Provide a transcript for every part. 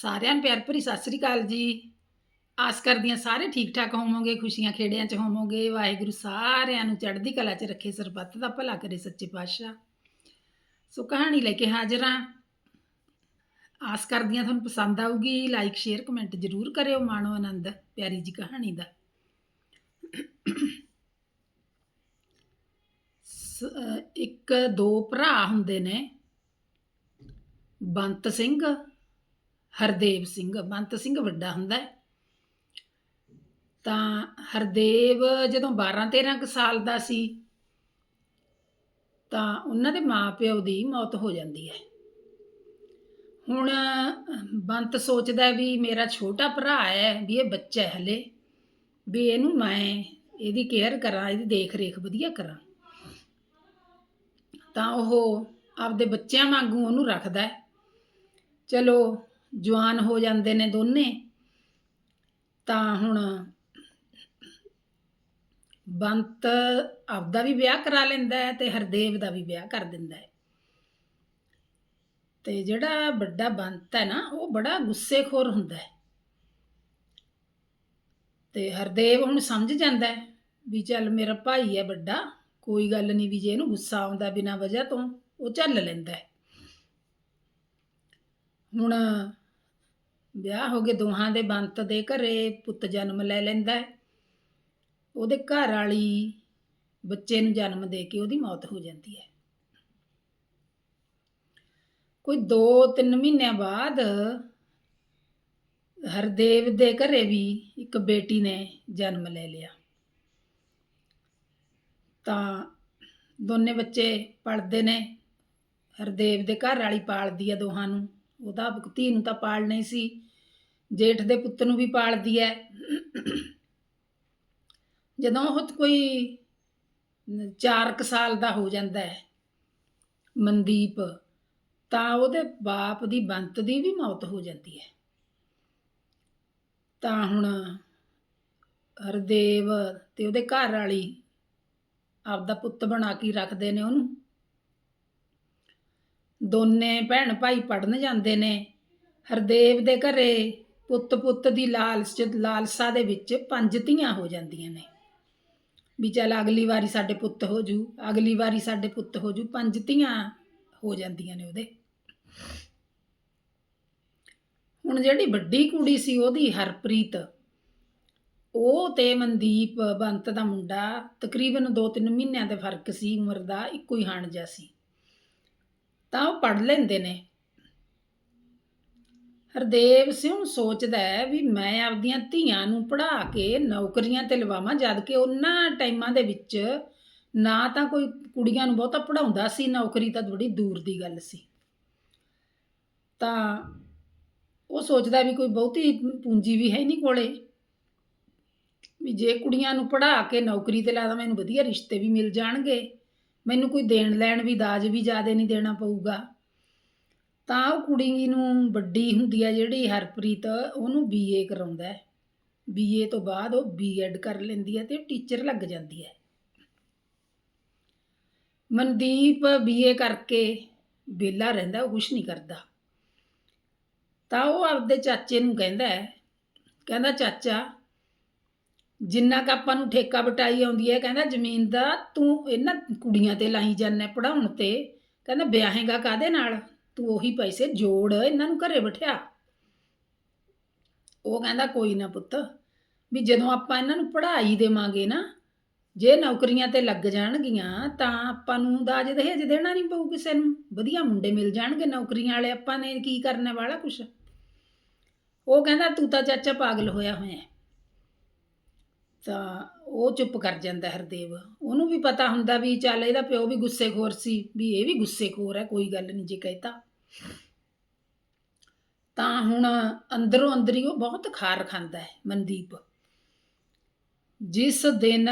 ਸਾਰਿਆਂ ਨੂੰ ਪਿਆਰ ਭਰੀ ਸਤਿ ਸ੍ਰੀ ਅਕਾਲ ਜੀ। ਆਸ ਕਰਦੀ ਹਾਂ ਸਾਰੇ ਠੀਕ ਠਾਕ ਹੋਵੋਗੇ, ਖੁਸ਼ੀਆਂ ਖੇੜਿਆਂ 'ਚ ਹੋਵੋਗੇ, ਵਾਹਿਗੁਰੂ ਸਾਰਿਆਂ ਨੂੰ ਚੜ੍ਹਦੀ ਕਲਾ 'ਚ ਰੱਖੇ, ਸਰਬੱਤ ਦਾ ਭਲਾ ਕਰੇ ਸੱਚੇ ਪਾਤਸ਼ਾਹ। ਸੋ ਕਹਾਣੀ ਲੈ ਕੇ ਹਾਜ਼ਰ ਹਾਂ। ਆਸ ਕਰਦੀ ਹਾਂ ਤੁਹਾਨੂੰ ਪਸੰਦ ਆਊਗੀ ਲਾਈਕ ਸ਼ੇਅਰ ਕਮੈਂਟ ਜ਼ਰੂਰ ਕਰਿਓ ਮਾਣੋ ਆਨੰਦ, ਪਿਆਰੀ ਜੀ ਕਹਾਣੀ ਦਾ। ਸ- ਇੱਕ ਦੋ ਭਰਾ ਹੁੰਦੇ ਨੇ। ਬੰਤ ਸਿੰਘ ਹਰਦੇਵ ਸਿੰਘ, ਬੰਤ ਸਿੰਘ ਵੱਡਾ ਹੁੰਦਾ ਹੈ। ਤਾਂ ਹਰਦੇਵ ਜਦੋਂ 12 13 ਕੁ ਸਾਲ ਦਾ ਸੀ, ਤਾਂ ਉਹਨਾਂ ਦੇ ਮਾਪਿਓ ਦੀ ਮੌਤ ਹੋ ਜਾਂਦੀ ਹੈ। ਹੁਣ ਬੰਤ ਸੋਚਦਾ ਵੀ ਮੇਰਾ ਛੋਟਾ ਭਰਾ ਹੈ, ਵੀ ਇਹ ਬੱਚਾ ਹੈ ਹਲੇ, ਵੀ ਇਹਨੂੰ ਮੈਂ ਇਹਦੀ ਕੇਅਰ ਕਰਾਂ, ਇਹਦੀ ਦੇਖ ਰੇਖ ਵਧੀਆ ਕਰਾਂ। ਤਾਂ ਉਹ ਆਪਦੇ ਬੱਚਿਆਂ ਵਾਂਗੂ ਉਹਨੂੰ ਰੱਖਦਾ ਚਲੋ ਜਵਾਨ ਹੋ ਜਾਂਦੇ ਨੇ ਦੋਨੇ, ਤਾਂ ਹੁਣ ਬੰਤ ਆਪਦਾ ਵੀ ਵਿਆਹ ਕਰਾ ਲੈਂਦਾ ਹੈ ਤੇ ਹਰਦੇਵ ਦਾ ਵੀ ਵਿਆਹ ਕਰ ਦਿੰਦਾ ਹੈ। ਤੇ ਜਿਹੜਾ ਵੱਡਾ ਬੰਤ ਹੈ ਨਾ, ਉਹ ਬੜਾ ਗੁੱਸੇਖੋਰ ਹੁੰਦਾ ਹੈ। ਤੇ ਹਰਦੇਵ ਹੁਣ ਸਮਝ ਜਾਂਦਾ ਹੈ ਵੀ ਚੱਲ ਮੇਰਾ ਭਾਈ ਹੈ ਵੱਡਾ, ਕੋਈ ਗੱਲ ਨਹੀਂ ਵੀ ਜੇ ਇਹਨੂੰ ਗੁੱਸਾ ਆਉਂਦਾ ਬਿਨਾਂ ਵਜ੍ਹਾ ਤੋਂ, ਉਹ ਝੱਲ ਲੈਂਦਾ ਹੈ। ਹੁਣ ਵਿਆਹ ਹੋ ਗਏ, ਦੋਹਾਂ ਦੇ ਬੰਤ ਦੇ ਘਰੇ ਪੁੱਤ ਜਨਮ ਲੈ ਲੈਂਦਾ ਹੈ। ਉਹਦੇ ਘਰ ਵਾਲੀ ਬੱਚੇ ਨੂੰ ਜਨਮ ਦੇ ਕੇ ਉਹਦੀ ਮੌਤ ਹੋ ਜਾਂਦੀ ਹੈ। ਕੋਈ 2-3 ਮਹੀਨਿਆਂ ਬਾਅਦ ਹਰਦੇਵ ਦੇ ਘਰੇ ਵੀ ਇੱਕ ਬੇਟੀ ਨੇ ਜਨਮ ਲੈ ਲਿਆ। ਤਾਂ ਦੋਨੇ ਬੱਚੇ ਪੜਦੇ ਨੇ। ਹਰਦੇਵ ਦੇ ਘਰ ਵਾਲੀ ਪਾਲਦੀ ਹੈ ਦੋਹਾਂ ਨੂੰ। ਉਹਦਾ ਧੀ ਨੂੰ ਤਾਂ ਪਾਲਣਾ ਹੀ ਸੀ। ਜੇਠ ਦੇ ਪੁੱਤ ਨੂੰ ਵੀ ਪਾਲਦੀ ਹੈ ਜਦੋਂ ਉਹ ਕੋਈ 4 ਸਾਲ ਦਾ ਹੋ ਜਾਂਦਾ ਹੈ ਮਨਦੀਪ, ਤਾਂ ਉਹਦੇ ਬਾਪ ਦੀ ਬੰਤ ਦੀ ਵੀ ਮੌਤ ਹੋ ਜਾਂਦੀ ਹੈ ਤਾਂ ਹੁਣ ਹਰਦੇਵ ਤੇ ਉਹਦੇ ਘਰ ਵਾਲੀ ਆਪਦਾ ਪੁੱਤ ਬਣਾ ਕੇ ਰੱਖਦੇ ਨੇ ਉਹਨੂੰ। ਦੋਨੇ ਭੈਣ ਭਾਈ ਪੜਨ ਜਾਂਦੇ ਨੇ। ਹਰਦੇਵ ਦੇ ਘਰੇ ਪੁੱਤ ਪੁੱਤ ਦੀ ਲਾਲਸ ਲਾਲਸਾ ਦੇ ਵਿੱਚ ਪੰਜ ਧੀਆਂ ਹੋ ਜਾਂਦੀਆਂ ਨੇ। ਵੀ ਚੱਲ ਅਗਲੀ ਵਾਰੀ ਸਾਡੇ ਪੁੱਤ ਹੋ ਜੂ, ਅਗਲੀ ਵਾਰੀ ਸਾਡੇ ਪੁੱਤ ਹੋ ਜੂ, ਪੰਜ ਧੀਆਂ ਹੋ ਜਾਂਦੀਆਂ ਨੇ ਉਹਦੇ। ਹੁਣ ਜਿਹੜੀ ਵੱਡੀ ਕੁੜੀ ਸੀ ਉਹਦੀ ਹਰਪ੍ਰੀਤ, ਉਹ ਤੇ ਮਨਦੀਪ ਬੰਤ ਦਾ ਮੁੰਡਾ ਤਕਰੀਬਨ 2-3 ਮਹੀਨਿਆਂ ਦੇ ਫ਼ਰਕ ਸੀ, ਉਮਰ ਦਾ ਇੱਕੋ ਹੀ ਹਾਣਜਾ ਸੀ। ਤਾਂ ਉਹ ਪੜ ਲੈਂਦੇ ਨੇ। ਹਰਦੇਵ ਸਿੰਘ ਸੋਚਦਾ ਹੈ ਵੀ ਮੈਂ ਆਪਦੀਆਂ ਧੀਆਂ ਨੂੰ ਪੜ੍ਹਾ ਕੇ ਨੌਕਰੀਆਂ ਤੇ ਲਵਾਵਾਂ, ਜਦ ਕਿ ਉਹਨਾਂ ਟਾਈਮਾਂ ਦੇ ਵਿੱਚ ਨਾ ਤਾਂ ਕੋਈ ਕੁੜੀਆਂ ਨੂੰ ਬਹੁਤਾ ਪੜਾਉਂਦਾ ਸੀ, ਨੌਕਰੀ ਤਾਂ ਬੜੀ ਦੂਰ ਦੀ ਗੱਲ ਸੀ। ਤਾਂ ਉਹ ਸੋਚਦਾ ਵੀ ਕੋਈ ਬਹੁਤੀ ਪੂੰਜੀ ਵੀ ਹੈ ਨਹੀਂ ਕੋਲੇ। ਵੀ ਜੇ ਕੁੜੀਆਂ ਨੂੰ ਪੜ੍ਹਾ ਕੇ ਨੌਕਰੀ ਤੇ ਲਾ ਦਾਂ ਮੈਨੂੰ ਵਧੀਆ ਰਿਸ਼ਤੇ ਵੀ ਮਿਲ ਜਾਣਗੇ। ਮੈਨੂੰ ਕੋਈ ਦੇਣ ਲੈਣ ਵੀ ਦਾਜ ਵੀ ਜ਼ਿਆਦਾ ਨਹੀਂ ਦੇਣਾ ਪਊਗਾ। ਤਾਂ ਉਹ ਕੁੜੀ ਨੂੰ ਵੱਡੀ ਹੁੰਦੀ ਹੈ ਜਿਹੜੀ ਹਰਪ੍ਰੀਤ, ਉਹਨੂੰ ਬੀਏ ਕਰਾਉਂਦਾ ਹੈ। ਬੀਏ ਤੋਂ ਬਾਅਦ ਉਹ ਬੀਐਡ ਕਰ ਲੈਂਦੀ ਹੈ ਤੇ ਟੀਚਰ ਲੱਗ ਜਾਂਦੀ ਹੈ ਮਨਦੀਪ ਬੀਏ ਕਰਕੇ ਵਿਹਲਾ ਰਹਿੰਦਾ, ਉਹ ਕੁਝ ਨਹੀਂ ਕਰਦਾ। ਤਾਂ ਉਹ ਆਪਦੇ ਚਾਚੇ ਨੂੰ ਕਹਿੰਦਾ ਹੈ, ਕਹਿੰਦਾ, ਚਾਚਾ, ਜਿੰਨਾ ਕ ਆਪਾਂ ਨੂੰ ਠੇਕਾ ਬਟਾਈ ਆਉਂਦੀ ਹੈ, ਕਹਿੰਦਾ, ਜ਼ਮੀਨ ਦਾ ਤੂੰ ਇਹਨਾਂ ਕੁੜੀਆਂ ਤੇ ਲਾਈ ਜਾਂਦਾ ਪੜਾਉਣ ਤੇ। ਕਹਿੰਦਾ, ਵਿਆਹੇਗਾ ਕਾਦੇ ਨਾਲ? ਤੂੰ ਉਹੀ ਪੈਸੇ ਜੋੜ, ਇਹਨਾਂ ਨੂੰ ਘਰੇ ਬਿਠਾ। ਉਹ ਕਹਿੰਦਾ, ਕੋਈ ਨਾ ਪੁੱਤ, ਵੀ ਜਦੋਂ ਆਪਾਂ ਇਹਨਾਂ ਨੂੰ ਪੜ੍ਹਾਈ ਦੇਵਾਂਗੇ ਨਾ, ਜੇ ਨੌਕਰੀਆਂ ਤੇ ਲੱਗ ਜਾਣਗੀਆਂ, ਤਾਂ ਆਪਾਂ ਨੂੰ ਦਾਜ ਦਹੇਜ ਦੇਣਾ ਨਹੀਂ ਪਊ ਕਿਸੇ ਨੂੰ। ਵਧੀਆ ਮੁੰਡੇ ਮਿਲ ਜਾਣਗੇ ਨੌਕਰੀਆਂ ਵਾਲੇ, ਆਪਾਂ ਨੇ ਕੀ ਕਰਨੇ ਵਾਲਾ ਕੁਛ? ਉਹ ਕਹਿੰਦਾ, ਤੂੰ ਤਾਂ ਚਾਚਾ ਪਾਗਲ ਹੋਇਆ ਹੋਇਆ ਤਾਂ ਉਹ ਚੁੱਪ ਕਰ ਜਾਂਦਾ ਹਰਦੇਵ। ਉਹਨੂੰ ਵੀ ਪਤਾ ਹੁੰਦਾ ਵੀ ਚੱਲ ਇਹਦਾ ਪਿਓ ਵੀ ਗੁੱਸੇਖੋਰ ਸੀ, ਵੀ ਇਹ ਵੀ ਗੁੱਸੇਖੋਰ ਹੈ, ਕੋਈ ਗੱਲ ਨਹੀਂ ਜੇ ਕਹਿਤਾ। ਤਾਂ ਹੁਣ ਅੰਦਰੋਂ ਅੰਦਰੀ ਉਹ ਬਹੁਤ ਖਾਰ ਖਾਂਦਾ ਹੈ, ਮਨਦੀਪ। ਜਿਸ ਦਿਨ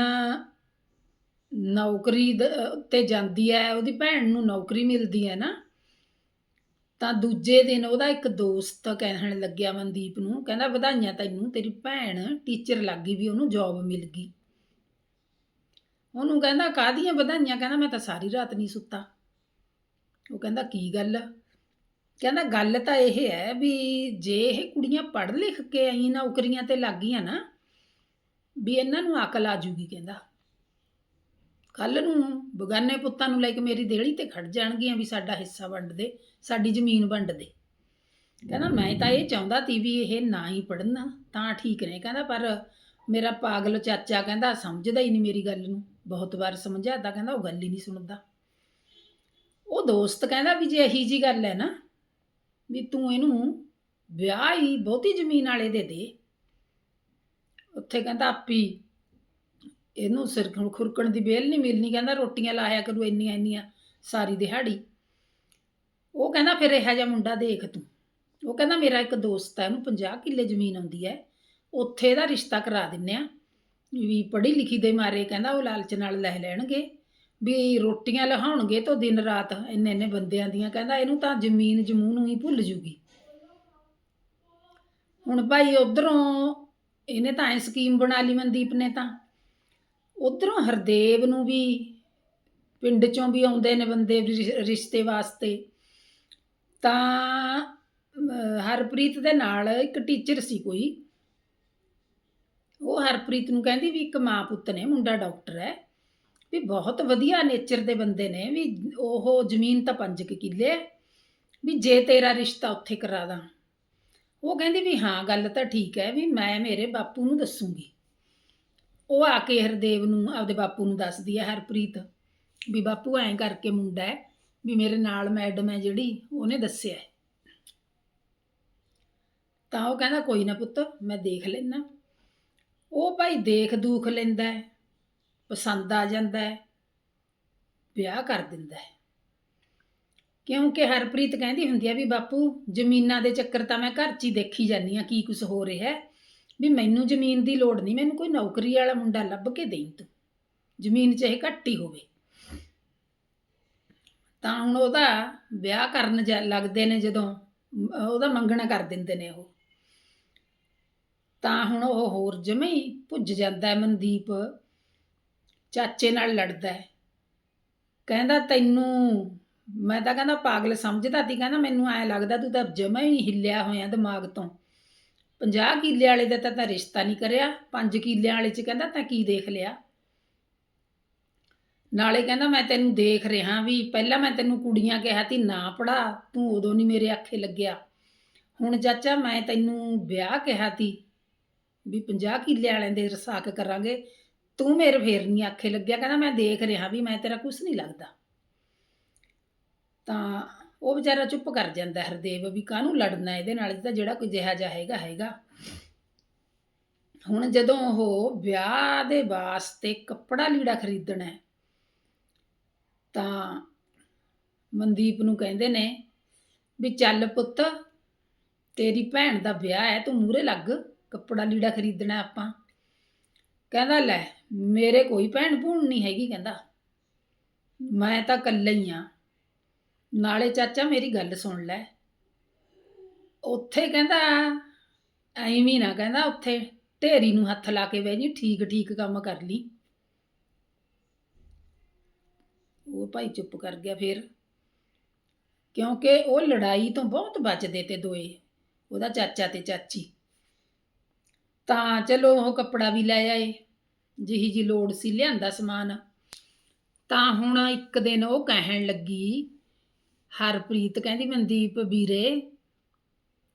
ਨੌਕਰੀ ਤੇ ਜਾਂਦੀ ਹੈ, ਉਹਦੀ ਭੈਣ ਨੂੰ ਨੌਕਰੀ ਮਿਲਦੀ ਹੈ ਨਾ, ਤਾਂ ਦੂਜੇ ਦਿਨ ਉਹਦਾ ਇੱਕ ਦੋਸਤ ਕਹਿਣ ਲੱਗਿਆ ਮਨਦੀਪ ਨੂੰ, ਕਹਿੰਦਾ, ਵਧਾਈਆਂ ਤੈਨੂੰ, ਤੇਰੀ ਭੈਣ ਟੀਚਰ ਲੱਗ ਗਈ ਵੀ ਉਹਨੂੰ ਜੌਬ ਮਿਲ ਗਈ। ਉਹਨੂੰ ਕਹਿੰਦਾ, ਕਾਹਦੀਆਂ ਵਧਾਈਆਂ? ਕਹਿੰਦਾ, ਮੈਂ ਤਾਂ ਸਾਰੀ ਰਾਤ ਨਹੀਂ ਸੁੱਤਾ। ਉਹ ਕਹਿੰਦਾ, ਕੀ ਗੱਲ? ਕਹਿੰਦਾ ਗੱਲ ਤਾਂ ਇਹ ਹੈ ਵੀ ਜੇ ਇਹ ਕੁੜੀਆਂ ਪੜ੍ਹ ਲਿਖ ਕੇ ਆਈ ਨੌਕਰੀਆਂ ਤੇ ਲੱਗ ਗਈਆਂ ਨਾ, ਵੀ ਇਹਨਾਂ ਨੂੰ ਅਕਲ ਆ ਜੂਗੀ ਕਹਿੰਦਾ। ਕੱਲ ਨੂੰ ਬਗਾਨੇ ਪੁੱਤਾਂ ਨੂੰ ਲੈ ਕੇ ਮੇਰੀ ਦੇਹੜੀ ਤੇ ਖੜ ਜਾਣਗੀਆਂ ਵੀ ਸਾਡਾ ਹਿੱਸਾ ਵੰਡ ਦੇ, ਸਾਡੀ ਜ਼ਮੀਨ ਵੰਡ ਦੇ। ਕਹਿੰਦਾ ਮੈਂ ਤਾਂ ਇਹ ਚਾਹੁੰਦਾ ਤੀ ਵੀ ਇਹ ਨਾ ਹੀ ਪੜ੍ਹਨਾ, ਤਾਂ ਠੀਕ ਨੇ। ਕਹਿੰਦਾ ਪਰ ਮੇਰਾ ਪਾਗਲ ਚਾਚਾ ਕਹਿੰਦਾ ਸਮਝਦਾ ਹੀ ਨਹੀਂ ਮੇਰੀ ਗੱਲ ਨੂੰ। ਬਹੁਤ ਵਾਰ ਸਮਝਾਤਾ, ਕਹਿੰਦਾ ਉਹ ਗੱਲ ਹੀ ਨਹੀਂ ਸੁਣਦਾ। ਉਹ ਦੋਸਤ ਕਹਿੰਦਾ ਵੀ ਜੇ ਇਹੀ ਜੀ ਗੱਲ ਹੈ ਨਾ ਵੀ ਤੂੰ ਇਹਨੂੰ ਵਿਆਹ ਹੀ ਬਹੁਤੀ ਜ਼ਮੀਨ ਵਾਲੇ ਦੇ ਦੇ। ਉੱਥੇ ਕਹਿੰਦਾ ਆਪੀ ਇਹਨੂੰ ਸਿਰ ਖੁਰਕਣ ਦੀ ਵੇਲ ਨਹੀਂ ਮਿਲਣੀ, ਕਹਿੰਦਾ ਰੋਟੀਆਂ ਲਾਇਆ ਕਰੂ ਇੰਨੀਆਂ ਇੰਨੀਆਂ ਸਾਰੀ ਦਿਹਾੜੀ। ਉਹ ਕਹਿੰਦਾ ਫਿਰ ਇਹੋ ਜਿਹਾ ਮੁੰਡਾ ਦੇਖ ਤੂੰ। ਉਹ ਕਹਿੰਦਾ ਮੇਰਾ ਇੱਕ ਦੋਸਤ ਹੈ, ਉਹਨੂੰ 50 ਕਿੱਲੇ ਜ਼ਮੀਨ ਆਉਂਦੀ ਹੈ। ਉੱਥੇ ਇਹਦਾ ਰਿਸ਼ਤਾ ਕਰਾ ਦਿੰਨੇ ਆ ਵੀ ਪੜ੍ਹੀ ਲਿਖੀ ਦੇ ਮਾਰੇ ਕਹਿੰਦਾ ਉਹ ਲਾਲਚ ਨਾਲ ਲੈ ਲੈਣਗੇ। ਵੀ ਰੋਟੀਆਂ ਲਹਾਉਣਗੇ ਤਾਂ ਦਿਨ ਰਾਤ ਇੰਨੇ ਇੰਨੇ ਬੰਦਿਆਂ ਦੀਆਂ। ਕਹਿੰਦਾ ਇਹਨੂੰ ਤਾਂ ਜ਼ਮੀਨ ਜਮੂਨ ਨੂੰ ਹੀ ਭੁੱਲ ਜੂਗੀ। ਹੁਣ ਭਾਈ ਉਧਰੋਂ ਇਹਨੇ ਤਾਂ ਐ ਸਕੀਮ ਬਣਾ ਲਈ ਮਨਦੀਪ ਨੇ ਤਾਂ। ਉਧਰੋਂ ਹਰਦੇਵ ਨੂੰ ਵੀ ਪਿੰਡ ਚੋਂ ਵੀ ਆਉਂਦੇ ਨੇ ਬੰਦੇ ਰਿ- ਰਿਸ਼ਤੇ ਵਾਸਤੇ। ਤਾਂ ਹਰਪ੍ਰੀਤ ਦੇ ਨਾਲ ਇੱਕ ਟੀਚਰ ਸੀ ਕੋਈ। ਉਹ ਹਰਪ੍ਰੀਤ ਨੂੰ ਕਹਿੰਦੀ ਵੀ ਇੱਕ ਮਾਂ ਪੁੱਤ ਨੇ, ਮੁੰਡਾ ਡਾਕਟਰ ਹੈ। ਵੀ ਬਹੁਤ ਵਧੀਆ ਨੇਚਰ ਦੇ ਬੰਦੇ ਨੇ, ਵੀ ਉਹ ਜ਼ਮੀਨ ਤਾਂ 5 ਕਿੱਲੇ ਹੈ ਵੀ ਜੇ ਤੇਰਾ ਰਿਸ਼ਤਾ ਉੱਥੇ ਕਰਾ ਦਾਂ। ਉਹ ਕਹਿੰਦੀ ਵੀ ਹਾਂ, ਗੱਲ ਤਾਂ ਠੀਕ ਹੈ, ਵੀ ਮੈਂ ਮੇਰੇ ਬਾਪੂ ਨੂੰ ਦੱਸੂਗੀ। ਉਹ ਆ ਕੇ ਹਰਦੇਵ ਨੂੰ, ਆਪਦੇ ਬਾਪੂ ਨੂੰ ਦੱਸਦੀ ਹੈ ਹਰਪ੍ਰੀਤ, ਵੀ ਬਾਪੂ ਐਂ ਕਰਕੇ ਮੁੰਡਾ ਹੈ, ਵੀ ਮੇਰੇ ਨਾਲ ਮੈਡਮ ਹੈ ਜਿਹੜੀ, ਉਹਨੇ ਦੱਸਿਆ ਹੈ। ਤਾਂ ਉਹ ਕਹਿੰਦਾ, ਕੋਈ ਨਾ ਪੁੱਤ, ਮੈਂ ਦੇਖ ਲੈਣਾ ਉਹ ਭਾਈ ਦੇਖ ਦੂਖ ਲੈਂਦਾ ਹੈ। ਪਸੰਦ ਆ ਜਾਂਦਾ ਹੈ, ਵਿਆਹ ਕਰ ਦਿੰਦਾ ਹੈ। ਕਿਉਂਕਿ ਹਰਪ੍ਰੀਤ ਕਹਿੰਦੀ ਹੁੰਦੀ ਹੈ ਵੀ ਬਾਪੂ, ਜ਼ਮੀਨਾਂ ਦੇ ਚੱਕਰ ਤਾਂ ਮੈਂ ਘਰ 'ਚ ਹੀ ਦੇਖੀ ਜਾਂਦੀ ਆ ਕੀ ਕੁਝ ਹੋ ਰਿਹਾ ਹੈ। ਵੀ ਮੈਨੂੰ ਜ਼ਮੀਨ ਦੀ ਲੋੜ ਨਹੀਂ, ਮੈਨੂੰ ਕੋਈ ਨੌਕਰੀ ਵਾਲਾ ਮੁੰਡਾ ਲੱਭ ਕੇ ਦੇਈਂ ਤੂੰ। ਜ਼ਮੀਨ ਚਾਹੇ ਘੱਟ ਹੀ ਹੋਵੇ। ਤਾਂ ਹੁਣ ਉਹਦਾ ਵਿਆਹ ਕਰਨ ਜਾ- ਲੱਗਦੇ ਨੇ ਜਦੋਂ ਉਹਦਾ ਮੰਗਣਾ ਕਰ ਦਿੰਦੇ ਨੇ ਉਹ। ਤਾਂ ਹੁਣ ਉਹ ਹੋਰ ਜਮੇ ਹੀ ਭੁੱਜ ਜਾਂਦਾ ਹੈ ਮਨਦੀਪ। ਚਾਚੇ ਨਾਲ ਲੜਦਾ ਹੈ। ਕਹਿੰਦਾ, ਤੈਨੂੰ ਮੈਂ ਤਾਂ ਕਹਿੰਦਾ, ਪਾਗਲ ਸਮਝਦਾ ਤੀ ਕਹਿੰਦਾ, ਮੈਨੂੰ ਐ ਲੱਗਦਾ ਤੂੰ ਤਾਂ ਜਮਾ ਹੀ ਹਿੱਲਿਆ ਹੋਇਆ ਦਿਮਾਗ ਤੋਂ। 50 ਕਿੱਲੇ ਵਾਲੇ ਦਾ ਤਾਂ ਰਿਸ਼ਤਾ ਨਹੀਂ ਕਰਿਆ। 5 ਕਿੱਲੇ ਵਾਲੇ ਚ ਕਹਿੰਦਾ, ਤਾਂ ਕੀ ਦੇਖ ਲਿਆ? ਨਾਲੇ ਕਹਿੰਦਾ, ਮੈਂ ਤੈਨੂੰ ਦੇਖ ਰਿਹਾ ਵੀ ਪਹਿਲਾਂ ਮੈਂ ਤੈਨੂੰ ਕੁੜੀਆਂ ਕਿਹਾ ਤੀ ਨਾ ਪੜਾ ਤੂੰ ਉਦੋਂ ਨਹੀਂ ਮੇਰੇ ਆਖੇ ਲੱਗਿਆ। ਹੁਣ ਚਾਚਾ, ਮੈਂ ਤੈਨੂੰ ਵਿਆਹ ਕਿਹਾ ਤੀ ਵੀ 50 ਕਿੱਲੇ ਵਾਲਿਆਂ ਦੇ ਰਸਾਕ ਕਰਾਂਗੇ। ਤੂੰ ਮੇਰੇ ਫੇਰ ਨਹੀਂ ਆਖੇ ਲੱਗਿਆ, ਕਹਿੰਦਾ ਮੈਂ ਦੇਖ ਰਿਹਾ ਵੀ ਮੈਂ ਤੇਰਾ ਕੁਝ ਨਹੀਂ ਲੱਗਦਾ। ਤਾਂ ਉਹ ਵਿਚਾਰਾ ਚੁੱਪ ਕਰ ਜਾਂਦਾ ਹਰਦੇਵ ਵੀ ਕਾਹਨੂੰ ਲੜਨਾ ਇਹਦੇ ਨਾਲ ਤਾਂ ਜਿਹੜਾ ਕੋਈ ਜਿਹਾ ਜਿਹਾ ਹੈਗਾ ਹੈਗਾ। ਹੁਣ ਜਦੋਂ ਉਹ ਵਿਆਹ ਦੇ ਵਾਸਤੇ ਕੱਪੜਾ ਲੀੜਾ ਖਰੀਦਣਾ ਹੈ, ਤਾਂ ਮਨਦੀਪ ਨੂੰ ਕਹਿੰਦੇ ਨੇ ਵੀ ਚੱਲ ਪੁੱਤ, ਤੇਰੀ ਭੈਣ ਦਾ ਵਿਆਹ ਹੈ, ਤੂੰ ਮੂਰੇ ਲੱਗ, ਕੱਪੜਾ ਲੀੜਾ ਖਰੀਦਣਾ ਆਪਾਂ। ਕਹਿੰਦਾ, ਲੈ, ਮੇਰੇ ਕੋਈ ਭੈਣ ਭੂਣ ਨਹੀਂ ਹੈਗੀ, ਕਹਿੰਦਾ। ਮੈਂ ਤਾਂ ਇਕੱਲਾ ਹੀ ਆ। ਨਾਲੇ ਚਾਚਾ, ਮੇਰੀ ਗੱਲ ਸੁਣ ਲੈ। ਉੱਥੇ ਕਹਿੰਦਾ, ਐਵੇਂ ਨਾ ਕਹਿੰਦਾ, ਉੱਥੇ ਢੇਰੀ ਨੂੰ ਹੱਥ ਲਾ ਕੇ ਬਹਿ ਜੀ ਠੀਕ ਠੀਕ ਕੰਮ ਕਰ ਲਈ। ਉਹ ਭਾਈ ਚੁੱਪ ਕਰ ਗਿਆ ਫਿਰ, ਕਿਉਂਕਿ ਉਹ ਲੜਾਈ ਤੋਂ ਬਹੁਤ ਬਚਦੇ ਤੇ ਦੋਏ, ਉਹਦਾ ਚਾਚਾ ਤੇ ਚਾਚੀ। ਤਾਂ ਚਲੋ, ਉਹ ਕੱਪੜਾ ਵੀ ਲੈ ਆਏ। ਜਿਹੀ ਜੀ ਲੋੜ ਸੀ ਲਿਆਂਦਾ ਸਮਾਨ। ਤਾਂ ਹੁਣ ਇੱਕ ਦਿਨ ਉਹ ਕਹਿਣ ਲੱਗੀ, ਹਰਪ੍ਰੀਤ ਕਹਿੰਦੀ, ਮਨਦੀਪ ਵੀਰੇ,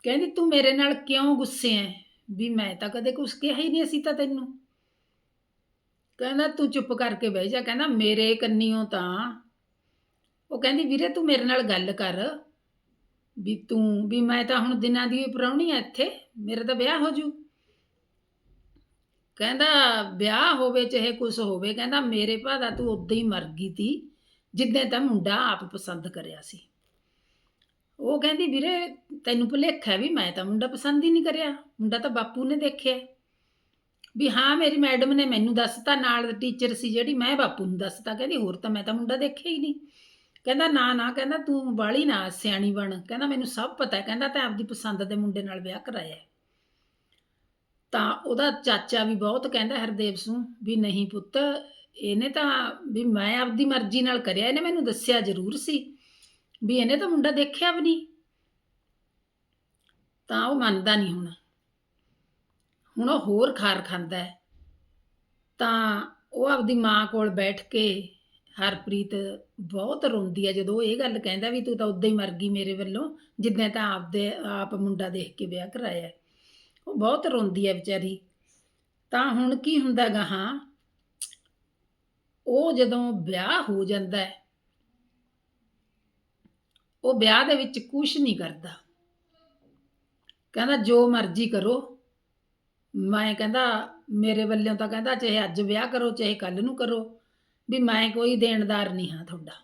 ਕਹਿੰਦੀ, ਤੂੰ ਮੇਰੇ ਨਾਲ ਕਿਉਂ ਗੁੱਸੇ ਐ? ਵੀ ਮੈਂ ਤਾਂ ਕਦੇ ਕੁਛ ਕਿਹਾ ਹੀ ਨਹੀਂ ਅਸੀਂ ਤਾਂ ਤੈਨੂੰ। ਕਹਿੰਦਾ, ਤੂੰ ਚੁੱਪ ਕਰਕੇ ਬਹਿ ਜਾ। ਕਹਿੰਦਾ, ਮੇਰੇ ਕੰਨੀਓ ਤਾਂ। ਉਹ ਕਹਿੰਦੀ, ਵੀਰੇ, ਤੂੰ ਮੇਰੇ ਨਾਲ ਗੱਲ ਕਰ। ਵੀ ਤੂੰ, ਵੀ ਮੈਂ ਤਾਂ ਹੁਣ ਦਿਨਾਂ ਦੀ ਪ੍ਰਾਹੁਣੀ ਆ ਇੱਥੇ। ਮੇਰਾ ਤਾਂ ਵਿਆਹ ਹੋ ਜੂ। ਕਹਿੰਦਾ, ਵਿਆਹ ਹੋਵੇ, ਚਾਹੇ ਕੁਛ ਹੋਵੇ, ਕਹਿੰਦਾ, ਮੇਰੇ ਭਾ ਦਾ ਤੂੰ ਉਦਾਂ ਹੀ ਮਰ ਗਈ ਤੀ, ਜਿੱਦਾਂ ਤਾਂ ਮੁੰਡਾ ਆਪ ਪਸੰਦ ਕਰਿਆ ਸੀ। ਉਹ ਕਹਿੰਦੀ, ਵੀਰੇ, ਤੈਨੂੰ ਭੁਲੇਖਾ ਵੀ ਮੈਂ ਤਾਂ ਮੁੰਡਾ ਪਸੰਦ ਹੀ ਨਹੀਂ ਕਰਿਆ। ਮੁੰਡਾ ਤਾਂ ਬਾਪੂ ਨੇ ਦੇਖਿਆ ਵੀ ਹਾਂ, ਮੇਰੀ ਮੈਡਮ ਨੇ ਮੈਨੂੰ ਦੱਸਤਾ, ਨਾਲ ਟੀਚਰ ਸੀ ਜਿਹੜੀ, ਮੈਂ ਬਾਪੂ ਨੂੰ ਦੱਸਤਾ। ਕਹਿੰਦੀ, ਹੋਰ ਤਾਂ ਮੈਂ ਤਾਂ ਮੁੰਡਾ ਦੇਖਿਆ ਹੀ ਨਹੀਂ। ਕਹਿੰਦਾ, ਨਾ ਨਾ, ਕਹਿੰਦਾ, ਤੂੰ ਬਾਲੀ ਨਾ ਸਿਆਣੀ ਬਣ। ਕਹਿੰਦਾ, ਮੈਨੂੰ ਸਭ ਪਤਾ ਕਹਿੰਦਾ, ਤਾਂ ਆਪਦੀ ਪਸੰਦ ਦੇ ਮੁੰਡੇ ਨਾਲ ਵਿਆਹ ਕਰਾਇਆ ਤਾਂ ਉਹਦਾ ਚਾਚਾ ਵੀ ਬਹੁਤ ਕਹਿੰਦਾ ਹਰਦੇਵ ਸਿੰਘ ਵੀ ਨਹੀਂ ਪੁੱਤ, ਇਹਨੇ ਤਾਂ ਵੀ ਮੈਂ ਆਪਦੀ ਮਰਜ਼ੀ ਨਾਲ ਕਰਿਆ, ਇਹਨੇ ਮੈਨੂੰ ਦੱਸਿਆ ਜ਼ਰੂਰ ਸੀ ਵੀ ਇਹਨੇ ਤਾਂ ਮੁੰਡਾ ਦੇਖਿਆ ਵੀ ਨਹੀਂ। ਤਾਂ ਉਹ ਮੰਨਦਾ ਨਹੀਂ ਹੁਣ। ਹੁਣ ਉਹ ਹੋਰ ਖਾਰ ਖਾਂਦਾ ਹੈ। ਤਾਂ ਉਹ ਆਪਦੀ ਮਾਂ ਕੋਲ ਬੈਠ ਕੇ ਹਰਪ੍ਰੀਤ ਬਹੁਤ ਰੋਂਦੀ ਹੈ, ਜਦੋਂ ਉਹ ਇਹ ਗੱਲ ਕਹਿੰਦਾ ਵੀ ਤੂੰ ਤਾਂ ਉਦਾਂ ਹੀ ਮਰ ਗਈ ਮੇਰੇ ਵੱਲੋਂ, ਜਿੱਦਾਂ ਤਾਂ ਆਪਦੇ ਆਪ ਮੁੰਡਾ ਦੇਖ ਕੇ ਵਿਆਹ ਕਰਾਇਆ ਉਹ ਬਹੁਤ ਰੋਂਦੀ ਹੈ ਵਿਚਾਰੀ। ਤਾਂ ਹੁਣ ਕੀ ਹੁੰਦਾ ਗਾਹਾਂ ਉਹ ਜਦੋਂ ਵਿਆਹ ਹੋ ਜਾਂਦਾ ਹੈ, ਉਹ ਵਿਆਹ ਦੇ ਵਿੱਚ ਕੁਝ ਨਹੀਂ ਕਰਦਾ। ਕਹਿੰਦਾ, ਜੋ ਮਰਜ਼ੀ ਕਰੋ। ਮੈਂ ਕਹਿੰਦਾ, ਮੇਰੇ ਵੱਲੋਂ ਤਾਂ ਕਹਿੰਦਾ, ਚਾਹੇ ਅੱਜ ਵਿਆਹ ਕਰੋ, ਚਾਹੇ ਕੱਲ ਨੂੰ ਕਰੋ, ਵੀ ਮੈਂ ਕੋਈ ਦੇਣਦਾਰ ਨਹੀਂ ਹਾਂ ਤੁਹਾਡਾ।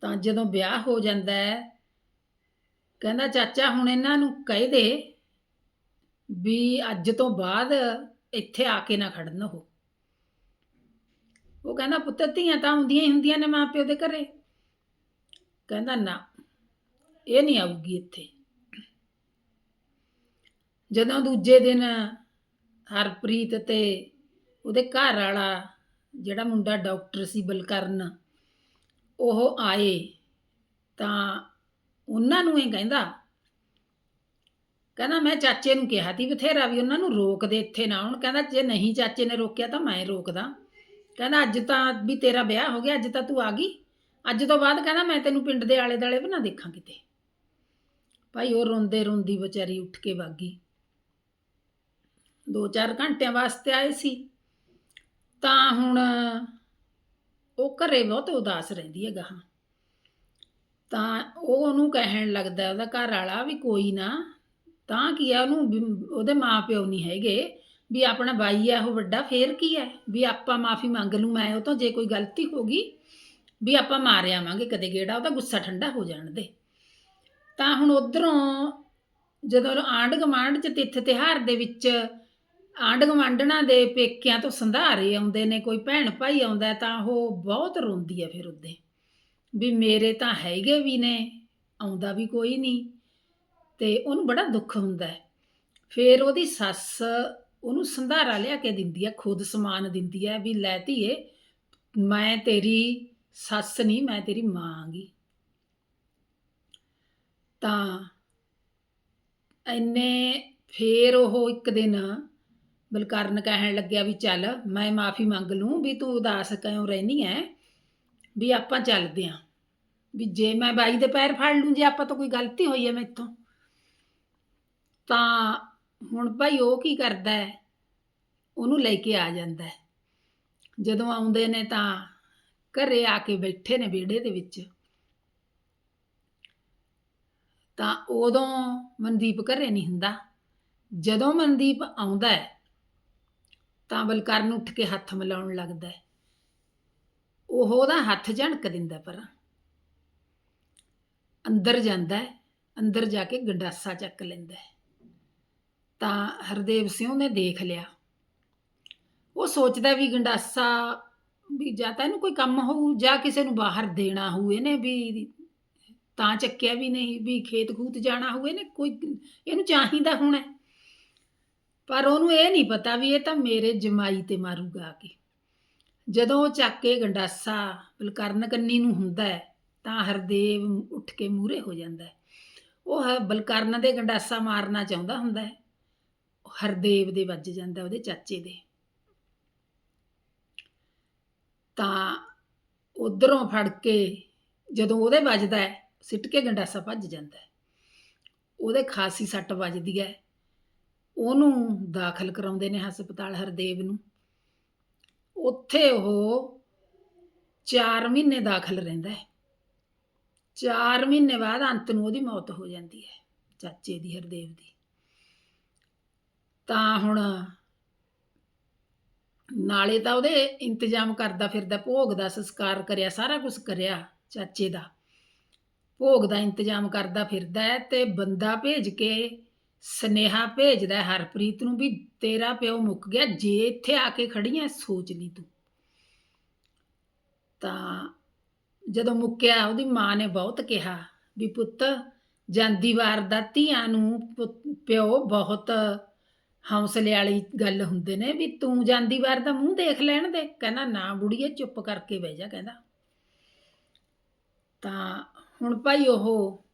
ਤਾਂ ਜਦੋਂ ਵਿਆਹ ਹੋ ਜਾਂਦਾ ਹੈ, ਕਹਿੰਦਾ, ਚਾਚਾ, ਹੁਣ ਇਹਨਾਂ ਨੂੰ ਕਹਿ ਦੇ ਵੀ ਅੱਜ ਤੋਂ ਬਾਅਦ ਇੱਥੇ ਆ ਕੇ ਨਾ ਖੜਨ ਉਹ। ਉਹ ਕਹਿੰਦਾ, ਪੁੱਤ, ਧੀਆਂ ਤਾਂ ਹੁੰਦੀਆਂ ਹੀ ਹੁੰਦੀਆਂ ਨੇ ਮਾਂ ਪਿਓ ਦੇ ਘਰੇ। ਕਹਿੰਦਾ, ਨਾ, ਇਹ ਨਹੀਂ ਆਊਗੀ ਇੱਥੇ। ਜਦੋਂ ਦੂਜੇ ਦਿਨ ਹਰਪ੍ਰੀਤ ਤੇ ਉਹਦੇ ਘਰ ਵਾਲਾ, ਜਿਹੜਾ ਮੁੰਡਾ ਡਾਕਟਰ ਸੀ ਬਲਕਰਨ, ਉਹ ਆਏ ਤਾਂ ਉਹਨਾਂ ਨੂੰ ਇਹ ਕਹਿੰਦਾ ਕਹਿੰਦਾ ਮੈਂ ਚਾਚੇ ਨੂੰ ਕਿਹਾ ਤੀ ਬਥੇਰਾ ਵੀ ਉਹਨਾਂ ਨੂੰ ਰੋਕ ਦੇ ਇੱਥੇ ਨਾ ਆਉਣ। ਕਹਿੰਦਾ ਜੇ ਨਹੀਂ ਚਾਚੇ ਨੇ ਰੋਕਿਆ ਤਾਂ ਮੈਂ ਰੋਕਦਾ। ਕਹਿੰਦਾ ਅੱਜ ਤਾਂ ਵੀ ਤੇਰਾ ਵਿਆਹ ਹੋ ਗਿਆ, ਅੱਜ ਤਾਂ ਤੂੰ ਆ ਗਈ। ਅੱਜ ਤੋਂ ਬਾਅਦ ਕਹਿੰਦਾ ਮੈਂ ਤੈਨੂੰ ਪਿੰਡ ਦੇ ਆਲੇ ਦਾਲੇ ਵੀ ਨਾ ਦੇਖਾਂ ਕਿਤੇ। ਭਾਈ ਉਹ ਰੋਂਦੇ ਰੋਂਦੀ ਵਿਚਾਰੀ ਉੱਠ ਕੇ ਵਾਗੀ ਦੋ ਚਾਰ ਘੰਟਿਆਂ ਵਾਸਤੇ ਆਏ ਸੀ। ਤਾਂ ਹੁਣ ਉਹ ਘਰੇ ਬਹੁਤ ਉਦਾਸ ਰਹਿੰਦੀ ਹੈ ਗਾਹਾਂ। ਤਾਂ ਉਹ ਉਹਨੂੰ ਕਹਿਣ ਲੱਗਦਾ, ਉਹਦਾ ਘਰ ਵਾਲਾ ਵੀ ਕੋਈ ਨਾ। ਤਾਂ ਕੀ ਆ ਉਹਨੂੰ ਵੀ ਉਹਦੇ ਮਾਪਿਓ ਨਹੀਂ ਹੈਗੇ ਵੀ ਆਪਣਾ ਬਾਈ ਆ, ਉਹ ਵੱਡਾ, ਫੇਰ ਕੀ ਹੈ ਵੀ ਆਪਾਂ ਮਾਫੀ ਮੰਗ ਲੂ ਮੈਂ ਉਹ ਤੋਂ, ਜੇ ਕੋਈ ਗਲਤੀ ਹੋ ਗਈ ਵੀ ਆਪਾਂ ਮਾਰ ਆਵਾਂਗੇ ਕਦੇ ਗੇੜਾ, ਉਹਦਾ ਗੁੱਸਾ ਠੰਡਾ ਹੋ ਜਾਣ ਦੇ। ਤਾਂ ਹੁਣ ਉਧਰੋਂ ਜਦੋਂ ਆਂਢ ਗੁਆਂਢ ਚ ਤਿੱਥ ਤਿਹਾਰ ਦੇ ਵਿੱਚ ਆਂਢ ਗੁਆਂਢਣਾਂ ਦੇ ਪੇਕਿਆਂ ਤੋਂ ਸੰਧਾਰੇ ਆਉਂਦੇ ਨੇ, ਕੋਈ ਭੈਣ ਭਾਈ ਆਉਂਦਾ, ਤਾਂ ਉਹ ਬਹੁਤ ਰੋਂਦੀ ਹੈ ਫਿਰ ਉਹਦੇ ਵੀ ਮੇਰੇ ਤਾਂ ਹੈਗੇ ਵੀ ਨੇ, ਆਉਂਦਾ ਵੀ ਕੋਈ ਨਹੀਂ। ਅਤੇ ਉਹਨੂੰ ਬੜਾ ਦੁੱਖ ਹੁੰਦਾ ਹੈ। ਫਿਰ ਉਹਦੀ ਸੱਸ ਉਹਨੂੰ ਸੰਧਾਰਾ ਲਿਆ ਕੇ ਦਿੰਦੀ ਹੈ, ਖੁਦ ਸਮਾਨ ਦਿੰਦੀ ਹੈ ਵੀ ਲੈ ਧੀਏ, ਮੈਂ ਤੇਰੀ ਸੱਸ ਨਹੀਂ, ਮੈਂ ਤੇਰੀ ਮਾਂ ਆਂਗੀ ਤਾਂ ਐਨੇ ਫੇਰ ਉਹ ਇੱਕ ਦਿਨ ਬਲਕਰਨ ਕਹਿਣ ਲੱਗਿਆ ਵੀ ਚੱਲ, ਮੈਂ ਮਾਫੀ ਮੰਗ ਲੂੰ ਵੀ ਤੂੰ ਉਦਾਸ ਕਿਉਂ ਰਹਿਨੀ ਐ? ਵੀ ਆਪਾਂ ਚੱਲਦੇ ਆਂ। ਵੀ ਜੇ ਮੈਂ ਬਾਈ ਦੇ ਪੈਰ ਫੜ ਲੂੰ, ਜੇ ਆਪਾਂ ਤੋਂ ਕੋਈ ਗਲਤੀ ਹੋਈ ਐ ਮੈਥੋਂ। ਤਾਂ ਹੁਣ ਭਾਈ ਉਹ ਕੀ ਕਰਦਾ ਹੈ? ਉਹਨੂੰ ਲੈ ਕੇ ਆ ਜਾਂਦਾ ਹੈ। ਜਦੋਂ ਆਉਂਦੇ ਨੇ ਤਾਂ ਘਰੇ ਆ ਕੇ ਬੈਠੇ ਨੇ ਵਿਹੜੇ ਦੇ ਵਿੱਚ। ਤਾਂ ਉਦੋਂ ਮਨਦੀਪ ਘਰੇ ਨਹੀਂ ਹੁੰਦਾ। ਜਦੋਂ ਮਨਦੀਪ ਆਉਂਦਾ ਹੈ, ਤਾਂ ਬਲਕਰਨ ਉੱਠ ਕੇ ਹੱਥ ਮਿਲਾਉਣ ਲੱਗਦਾ ਹੈ। ਉਹ ਉਹਦਾ ਹੱਥ ਝਣਕ ਦਿੰਦਾ ਪਰ। ਅੰਦਰ ਜਾਂਦਾ ਹੈ, ਅੰਦਰ ਜਾ ਕੇ ਗੰਡਾਸਾ ਚੱਕ ਲੈਂਦਾ ਹੈ। ਤਾਂ ਹਰਦੇਵ ਸਿੰਘ ਨੇ ਦੇਖ ਲਿਆ। ਉਹ ਸੋਚਦਾ ਵੀ ਗੰਡਾਸਾ ਵੀ ਜਾਂ ਤਾਂ ਇਹਨੂੰ ਕੋਈ ਕੰਮ ਹੋਊ ਜਾਂ ਕਿਸੇ ਨੂੰ ਬਾਹਰ ਦੇਣਾ ਹੋਊ, ਇਹਨੇ ਵੀ ਤਾਂ ਚੱਕਿਆ ਵੀ ਨਹੀਂ ਵੀ ਖੇਤ ਖੂਤ ਜਾਣਾ ਹੋਊ, ਇਹਨੇ ਕੋਈ ਇਹਨੂੰ ਚਾਹੀਦਾ ਹੋਣਾ। ਪਰ ਉਹਨੂੰ ਇਹ ਨਹੀਂ ਪਤਾ ਵੀ ਇਹ ਤਾਂ ਮੇਰੇ ਜਮਾਈ ਤੇ ਮਾਰੂਗਾ ਆ ਕੇ। ਜਦੋਂ ਉਹ ਚੱਕ ਕੇ ਗੰਡਾਸਾ ਬਲਕਰਨ ਕੰਨੀ ਨੂੰ ਹੁੰਦਾ ਹੈ, ਤਾਂ ਹਰਦੇਵ ਉੱਠ ਕੇ ਮੂਰੇ ਹੋ ਜਾਂਦਾ ਹੈ। ਉਹ ਹ- ਬਲਕਰਨ ਦੇ ਗੰਡਾਸਾ ਮਾਰਨਾ ਚਾਹੁੰਦਾ ਹੁੰਦਾ ਹੈ। ਹਰਦੇਵ ਦੇ ਵੱਜ ਜਾਂਦਾ ਉਹਦੇ ਚਾਚੇ ਦੇ। ਤਾਂ ਉਧਰੋਂ ਫੜ ਕੇ ਜਦੋਂ ਉਹਦੇ ਵੱਜਦਾ ਹੈ, ਸਿੱਟ ਕੇ ਗੰਡਾਸਾ ਭੱਜ ਜਾਂਦਾ ਹੈ। ਉਹਦੇ ਖਾਸੀ ਸੱਟ ਵੱਜਦੀ ਹੈ। ਉਹਨੂੰ ਦਾਖਲ ਕਰਾਉਂਦੇ ਨੇ ਹਸਪਤਾਲ ਹਰਦੇਵ ਨੂੰ। ਉੱਥੇ ਉਹ 4 ਮਹੀਨੇ ਦਾਖਲ ਰਹਿੰਦਾ ਹੈ। 4 ਮਹੀਨੇ ਬਾਅਦ ਅੰਤ ਨੂੰ ਉਹਦੀ ਮੌਤ ਹੋ ਜਾਂਦੀ ਹੈ, ਚਾਚੇ ਦੀ ਹਰਦੇਵ ਦੀ। ਤਾਂ ਹੁਣ ਨਾਲੇ ਤਾਂ ਉਹਦੇ ਇੰਤਜ਼ਾਮ ਕਰਦਾ ਫਿਰਦਾ, ਭੋਗ ਦਾ ਸੰਸਕਾਰ ਕਰਿਆ, ਸਾਰਾ ਕੁਝ ਕਰਿਆ ਚਾਚੇ ਦਾ। ਭੋਗ ਦਾ ਇੰਤਜ਼ਾਮ ਕਰਦਾ ਫਿਰਦਾ ਹੈ ਤੇ ਬੰਦਾ ਭੇਜ ਕੇ ਸਨੇਹਾ ਭੇਜਦਾ ਹਰਪ੍ਰੀਤ ਨੂੰ ਵੀ ਤੇਰਾ ਪਿਓ ਮੁੱਕ ਗਿਆ, ਜੇ ਇੱਥੇ ਆ ਕੇ ਖੜੀ ਐ, ਸੋਚ ਲਈ ਤੂੰ। ਤਾਂ ਜਦੋਂ ਮੁੱਕਿਆ, ਉਹਦੀ ਮਾਂ ਨੇ ਬਹੁਤ ਕਿਹਾ ਵੀ ਪੁੱਤ, ਜਾਂਦੀ ਵਾਰ ਦਾ ਧੀਆਂ ਨੂੰ ਪੁੱਤ- ਪਿਓ ਬਹੁਤ ਹੌਸਲੇ ਵਾਲੀ ਗੱਲ ਹੁੰਦੇ ਨੇ ਵੀ ਤੂੰ ਜਾਂਦੀ ਵਾਰ ਦਾ ਮੂੰਹ ਦੇਖ ਲੈਣ ਦੇ। ਕਹਿੰਦਾ, ਨਾ ਬੁੜੀਏ, ਚੁੱਪ ਕਰਕੇ ਬਹਿ ਜਾ, ਕਹਿੰਦਾ। ਤਾਂ ਹੁਣ ਭਾਈ ਉਹ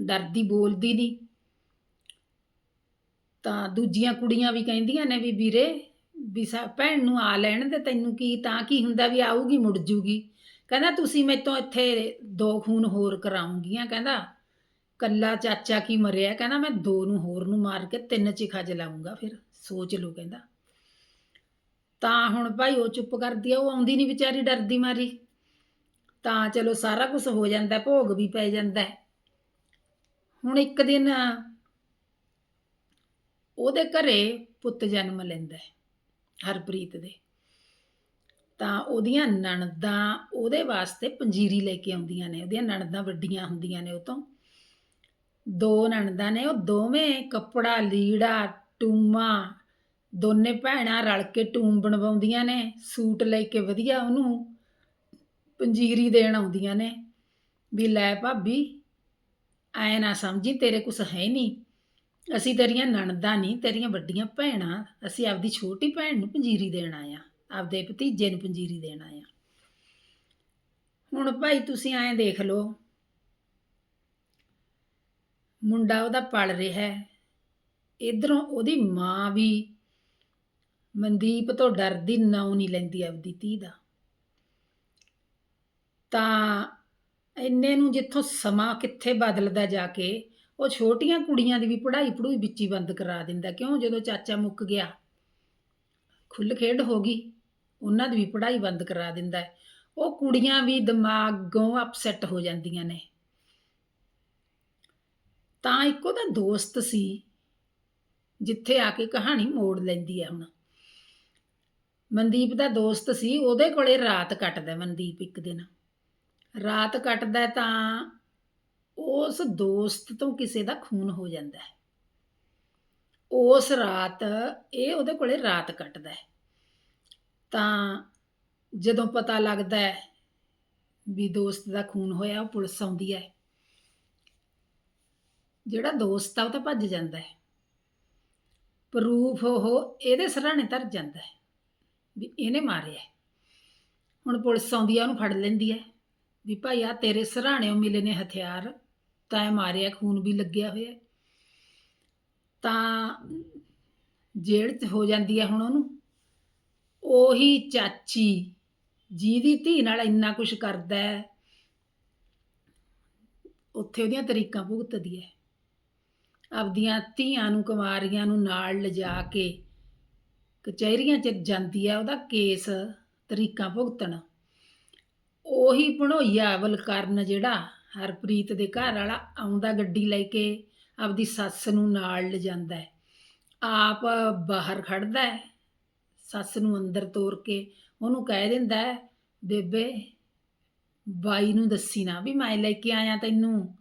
ਡਰਦੀ ਬੋਲਦੀ ਨਹੀਂ ਤਾਂ ਦੂਜੀਆਂ ਕੁੜੀਆਂ ਵੀ ਕਹਿੰਦੀਆਂ ਨੇ ਵੀ, ਵੀਰੇ, ਵੀ ਸਾ, ਭੈਣ ਨੂੰ ਆ ਲੈਣ ਦੇ, ਤੈਨੂੰ ਕੀ, ਤਾਂ ਕੀ ਹੁੰਦਾ ਵੀ ਆਊਗੀ, ਮੁੜ ਜੂਗੀ? ਕਹਿੰਦਾ, ਤੁਸੀਂ ਮੈਤੋਂ ਇੱਥੇ ਦੋ ਖੂਨ ਹੋਰ ਕਰਾਉਂਗੀਆਂ, ਕਹਿੰਦਾ। ਕੱਲਾ ਚਾਚਾ ਕੀ ਮਰਿਆ? ਕਹਿੰਦਾ, ਮੈਂ ਦੋ ਨੂੰ ਹੋਰ ਨੂੰ ਮਾਰ ਕੇ ਤਿੰਨ ਚਿਖਾ ਜਲਾਉਂਗਾ ਫਿਰ। ਸੋਚ ਲਓ ਕਹਿੰਦਾ। ਤਾਂ ਹੁਣ ਭਾਈ ਉਹ ਚੁੱਪ ਕਰਦੀ ਆ, ਉਹ ਆਉਂਦੀ ਨਹੀਂ ਵਿਚਾਰੀ ਡਰਦੀ ਮਾਰੀ। ਤਾਂ ਚਲੋ ਸਾਰਾ ਕੁਝ ਹੋ ਜਾਂਦਾ, ਭੋਗ ਵੀ ਪੈ ਜਾਂਦਾ। ਹੁਣ ਇੱਕ ਦਿਨ ਉਹਦੇ ਘਰੇ ਪੁੱਤ ਜਨਮ ਲੈਂਦਾ ਹਰਪ੍ਰੀਤ ਦੇ। ਤਾਂ ਉਹਦੀਆਂ ਨਣਦਾਂ ਉਹਦੇ ਵਾਸਤੇ ਪੰਜੀਰੀ ਲੈ ਕੇ ਆਉਂਦੀਆਂ ਨੇ, ਉਹਦੀਆਂ ਨਣਦਾਂ ਵੱਡੀਆਂ ਹੁੰਦੀਆਂ ਨੇ ਉਹ ਤੋਂ। ਦੋ ਨਣਦਾਂ ਨੇ, ਉਹ ਦੋਵੇਂ ਕੱਪੜਾ, ਲੀੜਾ, ਟੂਮਾ, ਦੋਨੇ ਭੈਣਾਂ ਰਲ ਕੇ ਟੂਮ ਬਣਵਾਉਂਦੀਆਂ ਨੇ, ਸੂਟ ਲੈ ਕੇ ਵਧੀਆ ਉਹਨੂੰ ਪੰਜੀਰੀ ਦੇਣ ਆਉਂਦੀਆਂ ਨੇ, ਵੀ ਲੈ ਭਾਬੀ, ਐ ਨਾ ਸਮਝੀ, ਤੇਰੇ ਕੁਛ ਹੈ ਨਹੀਂ। ਅਸੀਂ ਤੇਰੀਆਂ ਨਣਦਾਂ ਨਹੀਂ, ਤੇਰੀਆਂ ਵੱਡੀਆਂ ਭੈਣਾਂ, ਅਸੀਂ ਆਪਦੀ ਛੋਟੀ ਭੈਣ ਨੂੰ ਪੰਜੀਰੀ ਦੇਣ ਆਇਆ, ਆਪਦੇ ਭਤੀਜੇ ਨੂੰ ਪੰਜੀਰੀ ਦੇਣ ਆਇਆ। ਹੁਣ ਭਾਈ ਤੁਸੀਂ ਐਂ ਦੇਖ ਲਓ ਮੁੰਡਾ ਉਹਦਾ ਪਲ ਰਿਹਾ ਹੈ। ਇਧਰੋਂ ਉਹਦੀ ਮਾਂ ਵੀ ਮਨਦੀਪ ਤੋਂ ਡਰਦੀ ਨਾਉ ਨਹੀਂ ਲੈਂਦੀ ਆਪਦੀ ਧੀ ਦਾ। ਤਾਂ ਇੰਨੇ ਨੂੰ ਜਿੱਥੋਂ ਸਮਾਂ ਕਿੱਥੇ ਬਦਲਦਾ ਜਾ ਕੇ, ਉਹ ਛੋਟੀਆਂ ਕੁੜੀਆਂ ਦੀ ਵੀ ਪੜ੍ਹਾਈ ਪੜੂਈ ਵਿੱਚ ਹੀ ਬੰਦ ਕਰਾ ਦਿੰਦਾ। ਕਿਉਂ? ਜਦੋਂ ਚਾਚਾ ਮੁੱਕ ਗਿਆ ਖੁੱਲ ਖੇਡ ਹੋ ਗਈ, ਉਹਨਾਂ ਦੀ ਵੀ ਪੜ੍ਹਾਈ ਬੰਦ ਕਰਾ ਦਿੰਦਾ ਉਹ ਕੁੜੀਆਂ ਵੀ ਦਿਮਾਗੋਂ ਅਪਸੈਟ ਹੋ ਜਾਂਦੀਆਂ ਨੇ। ਤਾਂ ਇੱਕ ਉਹਦਾ ਦੋਸਤ ਸੀ, ਜਿੱਥੇ ਆ ਕੇ ਕਹਾਣੀ ਮੋੜ ਲੈਂਦੀ ਹੈ ਹੁਣ। ਮਨਦੀਪ ਦਾ ਦੋਸਤ ਸੀ, ਉਹਦੇ ਕੋਲੇ ਰਾਤ ਕੱਟਦਾ ਮਨਦੀਪ ਇੱਕ ਦਿਨ। ਰਾਤ ਕੱਟਦਾ ਤਾਂ ਉਸ ਦੋਸਤ ਤੋਂ ਕਿਸੇ ਦਾ ਖੂਨ ਹੋ ਜਾਂਦਾ ਹੈ। ਉਸ ਰਾਤ ਇਹ ਉਹਦੇ ਕੋਲੇ ਰਾਤ ਕੱਟਦਾ ਹੈ। ਤਾਂ ਜਦੋਂ ਪਤਾ ਲੱਗਦਾ ਹੈ ਵੀ ਦੋਸਤ ਦਾ ਖੂਨ ਹੋਇਆ, ਉਹ ਪੁਲਿਸ ਆਉਂਦੀ ਹੈ। ਜਿਹੜਾ ਦੋਸਤ ਆ, ਉਹ ਤਾਂ ਭੱਜ ਜਾਂਦਾ ਹੈ ਪ੍ਰੂਫ ਉਹ ਇਹਦੇ ਸਰਾਣੇ ਧਰ ਜਾਂਦਾ ਹੈ ਵੀ ਇਹਨੇ ਮਾਰਿਆ ਹੈ। ਹੁਣ ਪੁਲਿਸ ਆਉਂਦੀ ਆ, ਉਹਨੂੰ ਫੜ ਲੈਂਦੀ ਹੈ ਵੀ ਭਾਈ ਆ ਤੇਰੇ ਸਰਾਣਿਓਂ ਮਿਲੇ ਨੇ ਹਥਿਆਰ, ਤੈਂ ਮਾਰਿਆ, ਖੂਨ ਵੀ ਲੱਗਿਆ ਹੋਇਆ ਹੈ। ਤਾਂ ਜੇਲ੍ਹ 'ਚ ਹੋ ਜਾਂਦੀ ਹੈ ਹੁਣ ਉਹਨੂੰ ਉਹੀ ਚਾਚੀ ਜਿਹਦੀ ਧੀ ਨਾਲ ਇੰਨਾ ਕੁਝ ਕਰਦਾ ਹੈ, ਉੱਥੇ ਉਹਦੀਆਂ ਤਰੀਕਾਂ ਭੁਗਤਦੀ ਹੈ ਆਪਦੀਆਂ ਧੀਆਂ ਨੂੰ ਕੁਮਾਰੀਆਂ ਨੂੰ ਨਾਲ ਲਿਜਾ ਕੇ ਕਚਹਿਰੀਆਂ 'ਚ ਜਾਂਦੀ ਹੈ ਉਹਦਾ ਕੇਸ ਤਰੀਕਾਂ ਭੁਗਤਣ। ਉਹੀ ਭਣੋਈਆ ਬਲਕਰਨ ਜਿਹੜਾ ਹਰਪ੍ਰੀਤ ਦੇ ਘਰ ਵਾਲਾ ਆਉਂਦਾ ਗੱਡੀ ਲੈ ਕੇ, ਆਪਦੀ ਸੱਸ ਨੂੰ ਨਾਲ ਲਿਜਾਂਦਾ ਹੈ। ਆਪ ਬਾਹਰ ਖੜਦਾ ਹੈ, ਸੱਸ ਨੂੰ ਅੰਦਰ ਤੋਰ ਕੇ ਉਹਨੂੰ ਕਹਿ ਦਿੰਦਾ ਹੈ, ਬੇਬੇ, ਬਾਈ ਨੂੰ ਦੱਸੀ ਨਾ ਵੀ ਮੈਂ ਲੈ ਕੇ ਆਇਆ ਤੈਨੂੰ।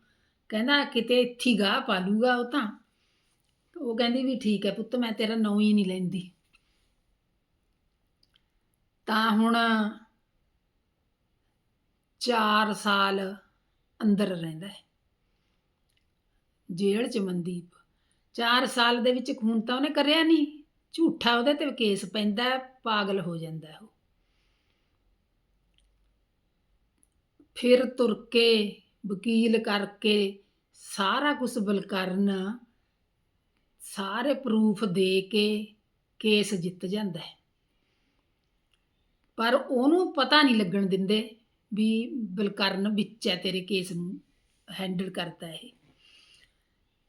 ਕਹਿੰਦਾ ਕਿਤੇ ਇੱਥੀ ਗਾਹ ਪਾ ਲੂਗਾ ਉਹ ਤਾਂ। ਉਹ ਕਹਿੰਦੀ ਵੀ ਠੀਕ ਹੈ ਪੁੱਤ, ਮੈਂ ਤੇਰਾ ਨਾਂ ਹੀ ਨਹੀਂ ਲੈਂਦੀ। ਤਾਂ ਹੁਣ 4 ਸਾਲ ਅੰਦਰ ਰਹਿੰਦਾ ਹੈ। ਜੇਲ੍ਹ ਚ ਮਨਦੀਪ। 4 ਸਾਲ ਦੇ ਵਿੱਚ ਖੂਨ ਤਾਂ ਉਹਨੇ ਕਰਿਆ ਨਹੀਂ। ਝੂਠਾ ਉਹਦੇ ਤੇ ਕੇਸ ਪੈਂਦਾ ਪਾਗਲ ਹੋ ਜਾਂਦਾ ਉਹ। ਫਿਰ ਤੁਰ ਕੇ ਵਕੀਲ ਕਰਕੇ ਸਾਰਾ ਕੁਝ ਬਲਕਰਨ ਸਾਰੇ ਪ੍ਰੂਫ ਦੇ ਕੇ ਕੇਸ ਜਿੱਤ ਜਾਂਦਾ ਹੈ। ਪਰ ਉਹਨੂੰ ਪਤਾ ਨਹੀਂ ਲੱਗਣ ਦਿੰਦੇ ਵੀ ਬਲਕਰਨ ਵਿੱਚ ਹੈ, ਤੇਰੇ ਕੇਸ ਨੂੰ ਹੈਂਡਲ ਕਰਦਾ ਇਹ।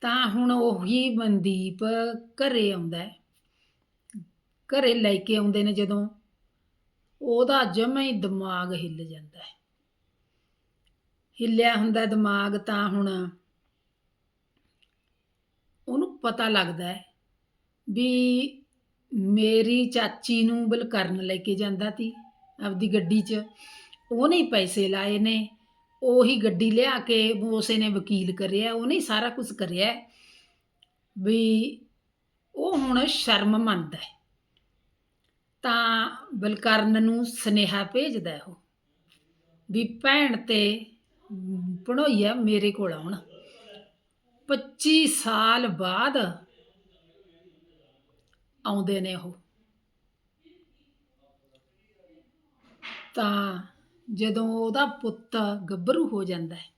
ਤਾਂ ਹੁਣ ਉਹੀ ਮਨਦੀਪ ਘਰੇ ਆਉਂਦਾ ਹੈ। ਘਰੇ ਲੈ ਕੇ ਆਉਂਦੇ ਨੇ ਜਦੋਂ ਉਹਦਾ ਜਮਾ ਹੀ ਦਿਮਾਗ ਹਿੱਲ ਜਾਂਦਾ ਹੈ। ਹਿੱਲਿਆ ਹੁੰਦਾ ਦਿਮਾਗ ਤਾਂ ਹੁਣ। ਉਹਨੂੰ ਪਤਾ ਲੱਗਦਾ ਹੈ ਵੀ ਮੇਰੀ ਚਾਚੀ ਨੂੰ ਬਲਕਰਨ ਲੈ ਕੇ ਜਾਂਦਾ ਤੀ ਆਪਦੀ ਗੱਡੀ 'ਚ। ਉਹਨੇ ਹੀ ਪੈਸੇ ਲਾਏ ਨੇ। ਉਹੀ ਗੱਡੀ ਲਿਆ ਕੇ ਉਸੇ ਨੇ ਵਕੀਲ ਕਰਿਆ। ਉਹਨੇ ਸਾਰਾ ਕੁਝ ਕਰਿਆ। ਵੀ ਉਹ ਹੁਣ ਸ਼ਰਮ ਮੰਨਦਾ ਹੈ। ਤਾਂ ਬਲਕਰਨ ਨੂੰ ਸੁਨੇਹਾ ਭੇਜਦਾ ਉਹ। ਵੀ ਭੈਣ ਤੇ ਭਣੋਈਆ ਮੇਰੇ ਕੋਲ ਆਉਣ। 25 ਸਾਲ ਬਾਅਦ ਆਉਂਦੇ ਨੇ ਉਹ। ਤਾਂ ਜਦੋਂ ਉਹਦਾ ਪੁੱਤ ਗੱਭਰੂ ਹੋ ਜਾਂਦਾ ਹੈ,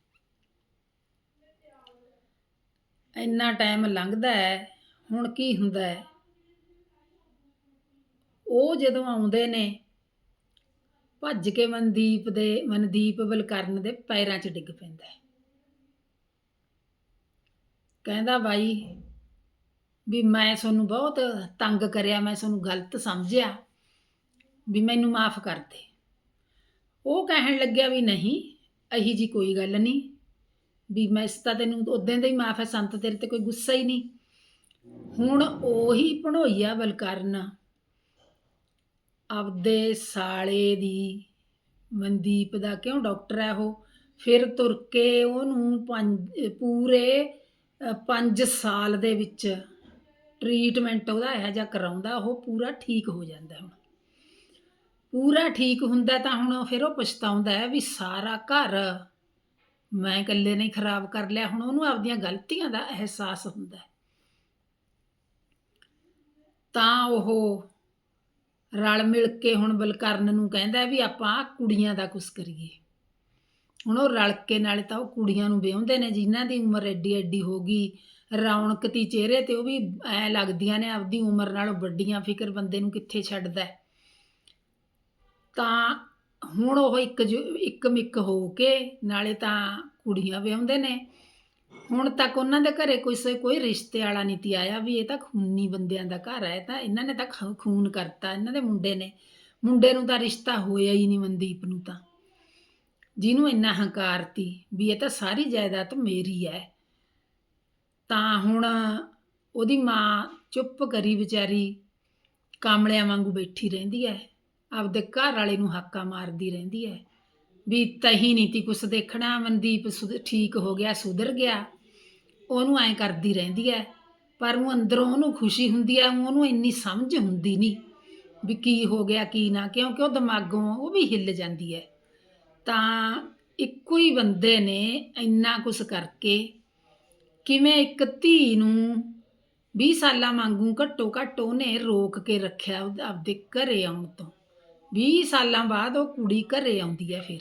ਇੰਨਾ ਟਾਈਮ ਲੰਘਦਾ ਹੈ, ਹੁਣ ਕੀ ਹੁੰਦਾ ਹੈ? ਉਹ ਜਦੋਂ ਆਉਂਦੇ ਨੇ ਭੱਜ ਕੇ ਮਨਦੀਪ ਦੇ, ਮਨਦੀਪ ਬਲਕਰਨ ਦੇ ਪੈਰਾਂ 'ਚ ਡਿੱਗ ਪੈਂਦਾ ਹੈ। ਕਹਿੰਦਾ, ਬਾਈ, ਵੀ ਮੈਂ ਤੁਹਾਨੂੰ ਬਹੁਤ ਤੰਗ ਕਰਿਆ, ਮੈਂ ਤੁਹਾਨੂੰ ਗਲਤ ਸਮਝਿਆ, ਵੀ ਮੈਨੂੰ ਮਾਫ ਕਰ ਦੇ। ਉਹ ਕਹਿਣ ਲੱਗਿਆ ਵੀ ਨਹੀਂ ਅਹੀ ਜੀ ਕੋਈ ਗੱਲ ਨਹੀਂ, ਵੀ ਮੈਂ ਇਸ ਤਾਂ ਤੈਨੂੰ ਉਦੋਂ ਦਾ ਹੀ ਮਾਫ ਹੈ, ਸੰਤ ਤੇਰੇ ਤੇ ਕੋਈ ਗੁੱਸਾ ਹੀ ਨਹੀਂ। ਹੁਣ ਉਹੀ ਭਣੋਈਆ ਬਲਕਰਨ ਆਪਦੇ ਸਾਲੇ ਦੀ ਮਨਦੀਪ ਦਾ ਕਿਉਂ ਡਾਕਟਰ ਹੈ ਉਹ? ਫਿਰ ਤੁਰ ਕੇ ਉਹਨੂੰ ਪੰਜ, ਪੂਰੇ 5 ਸਾਲ ਦੇ ਵਿੱਚ ਟ੍ਰੀਟਮੈਂਟ ਉਹਦਾ ਇਹੋ ਜਿਹਾ ਕਰਾਉਂਦਾ, ਉਹ ਪੂਰਾ ਠੀਕ ਹੋ ਜਾਂਦਾ ਹੁਣ। ਪੂਰਾ ਠੀਕ ਹੁੰਦਾ ਤਾਂ ਹੁਣ ਫਿਰ ਉਹ ਪਛਤਾਉਂਦਾ ਹੈ ਵੀ ਸਾਰਾ ਘਰ ਮੈਂ ਇਕੱਲੇ ਨਹੀਂ ਖਰਾਬ ਕਰ ਲਿਆ, ਹੁਣ ਉਹਨੂੰ ਆਪਦੀਆਂ ਗਲਤੀਆਂ ਦਾ ਅਹਿਸਾਸ ਹੁੰਦਾ ਤਾਂ ਉਹ ਰਲ ਮਿਲ ਕੇ ਹੁਣ ਬਲਕਰਨ ਨੂੰ ਕਹਿੰਦਾ ਵੀ ਆਪਾਂ ਕੁੜੀਆਂ ਦਾ ਕੁਛ ਕਰੀਏ। ਹੁਣ ਉਹ ਰਲ ਕੇ ਨਾਲੇ ਤਾਂ ਉਹ ਕੁੜੀਆਂ ਨੂੰ ਵਿਆਹੁੰਦੇ ਨੇ, ਜਿਨ੍ਹਾਂ ਦੀ ਉਮਰ ਐਡੀ ਐਡੀ ਹੋ ਗਈ, ਰੌਣਕ ਤੀ ਚਿਹਰੇ ਤੇ ਉਹ ਵੀ ਐ ਲੱਗਦੀਆਂ ਨੇ, ਆਪਦੀ ਉਮਰ ਨਾਲੋਂ ਵੱਡੀਆਂ ਫਿਕਰ ਬੰਦੇ ਨੂੰ ਕਿੱਥੇ ਛੱਡਦਾ ਤਾਂ ਹੁਣ ਉਹ ਇੱਕ ਜੋ- ਇੱਕ ਮਿੱਕ ਹੋ ਕੇ ਨਾਲੇ ਤਾਂ ਕੁੜੀਆਂ ਵਿਆਹੁੰਦੇ ਨੇ। ਹੁਣ ਤੱਕ ਉਹਨਾਂ ਦੇ ਘਰੇ ਕੋਈ ਸ- ਕੋਈ ਰਿਸ਼ਤੇ ਵਾਲਾ ਨਹੀਂ ਤੀ ਆਇਆ ਵੀ ਇਹ ਤਾਂ ਖੂਨੀ ਬੰਦਿਆਂ ਦਾ ਘਰ ਹੈ ਤਾਂ ਇਹਨਾਂ ਨੇ ਤਾਂ ਖ- ਖੂਨ ਕਰਤਾ, ਇਹਨਾਂ ਦੇ ਮੁੰਡੇ ਨੇ। ਮੁੰਡੇ ਨੂੰ ਤਾਂ ਰਿਸ਼ਤਾ ਹੋਇਆ ਹੀ ਨਹੀਂ ਮਨਦੀਪ ਨੂੰ ਤਾਂ। ਜਿਹਨੂੰ ਇੰਨਾ ਹੰਕਾਰ ਤੀ ਵੀ ਇਹ ਤਾਂ ਸਾਰੀ ਜਾਇਦਾਦ ਮੇਰੀ ਹੈ। ਤਾਂ ਹੁਣ ਉਹਦੀ ਮਾਂ ਚੁੱਪ ਕਰੀ ਵਿਚਾਰੀ ਕਾਮਲਿਆਂ ਵਾਂਗੂ ਬੈਠੀ ਰਹਿੰਦੀ ਹੈ, ਆਪਦੇ ਘਰ ਵਾਲੇ ਨੂੰ ਹਾਕਾ ਮਾਰਦੀ ਰਹਿੰਦੀ ਹੈ। ਵੀ ਤਹੀਂ ਨਹੀਂ ਤੀ ਕੁਛ ਦੇਖਣਾ, ਮਨਦੀਪ ਸੁਧ- ਠੀਕ ਹੋ ਗਿਆ, ਸੁਧਰ ਗਿਆ। ਉਹਨੂੰ ਐਂ ਕਰਦੀ ਰਹਿੰਦੀ ਹੈ ਪਰ ਉਹ ਅੰਦਰੋਂ ਉਹਨੂੰ ਖੁਸ਼ੀ ਹੁੰਦੀ ਹੈ ਉਹਨੂੰ ਇੰਨੀ ਸਮਝ ਹੁੰਦੀ ਨਹੀਂ ਵੀ ਕੀ ਹੋ ਗਿਆ, ਕੀ ਨਾ ਕਿਉਂਕਿ ਉਹ ਦਿਮਾਗੋਂ ਉਹ ਵੀ ਹਿੱਲ ਜਾਂਦੀ ਹੈ ਤਾਂ ਇੱਕੋ ਹੀ ਬੰਦੇ ਨੇ ਇੰਨਾ ਕੁਛ ਕਰਕੇ ਕਿਵੇਂ ਇੱਕ ਧੀ ਨੂੰ 20 ਸਾਲਾਂ ਵਾਂਗੂ ਘੱਟੋ ਘੱਟ ਉਹਨੇ ਰੋਕ ਕੇ ਰੱਖਿਆ ਉਹਦੇ- ਆਪਦੇ ਘਰੇ ਆਉਣ ਤੋਂ। 20 ਸਾਲਾਂ ਬਾਅਦ ਉਹ ਕੁੜੀ ਘਰੇ ਆਉਂਦੀ ਹੈ ਫਿਰ।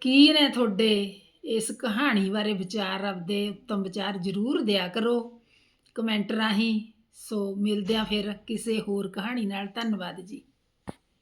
ਕੀ ਨੇ ਤੁਹਾਡੇ ਇਸ ਕਹਾਣੀ ਬਾਰੇ ਵਿਚਾਰ ਆਪਦੇ ਉੱਤਮ ਵਿਚਾਰ ਜ਼ਰੂਰ ਦਿਆ ਕਰੋ। ਕਮੈਂਟ ਰਾਹੀਂ। ਸੋ ਮਿਲਦੇ ਆ ਫਿਰ ਕਿਸੇ ਹੋਰ ਕਹਾਣੀ ਨਾਲ। ਧੰਨਵਾਦ ਜੀ।